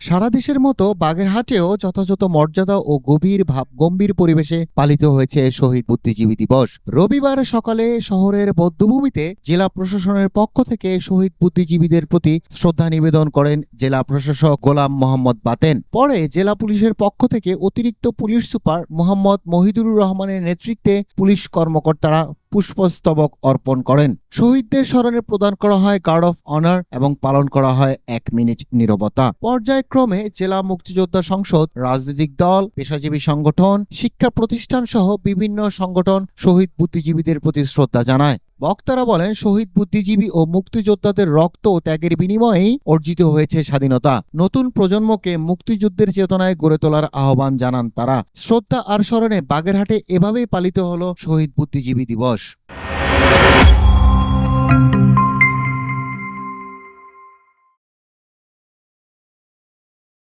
সারা দেশের মতো বাগেরহাটেও যথাযথ মর্যাদা ও গভীর ভাব, গম্ভীর পরিবেশে পালিত হয়েছে শহীদ বুদ্ধিজীবী দিবস। রবিবার সকালে শহরের বৌদ্ধভূমিতে জেলা প্রশাসনের পক্ষ থেকে শহীদ বুদ্ধিজীবীদের প্রতি শ্রদ্ধা নিবেদন করেন জেলা প্রশাসক গোলাম মোহাম্মদ বাতেন। পরে জেলা পুলিশের পক্ষ থেকে অতিরিক্ত পুলিশ সুপার মোহাম্মদ মহিদুর রহমানের নেতৃত্বে পুলিশ কর্মকর্তারা পুষ্পস্তবক অর্পণ করেন। শহীদদের স্মরণে প্রদান করা হয় গার্ড অফ অনার এবং পালন করা হয় এক মিনিট নিরবতা। পর্যায়ক্রমে জেলা মুক্তিযোদ্ধা সংসদ, রাজনৈতিক দল, পেশাজীবী সংগঠন, শিক্ষা প্রতিষ্ঠান সহ বিভিন্ন সংগঠন শহীদ বুদ্ধিজীবীদের প্রতি শ্রদ্ধা জানায়। বক্তারা বলেন, শহীদ বুদ্ধিজীবী ও মুক্তিযোদ্ধাদের রক্ত ও ত্যাগের বিনিময়েই অর্জিত হয়েছে স্বাধীনতা। নতুন প্রজন্মকে মুক্তিযুদ্ধের চেতনায় গড়ে তোলার আহ্বান জানান তারা। শ্রদ্ধা আর স্মরণে বাগেরহাটে এভাবেই পালিত হল শহীদ বুদ্ধিজীবী দিবস।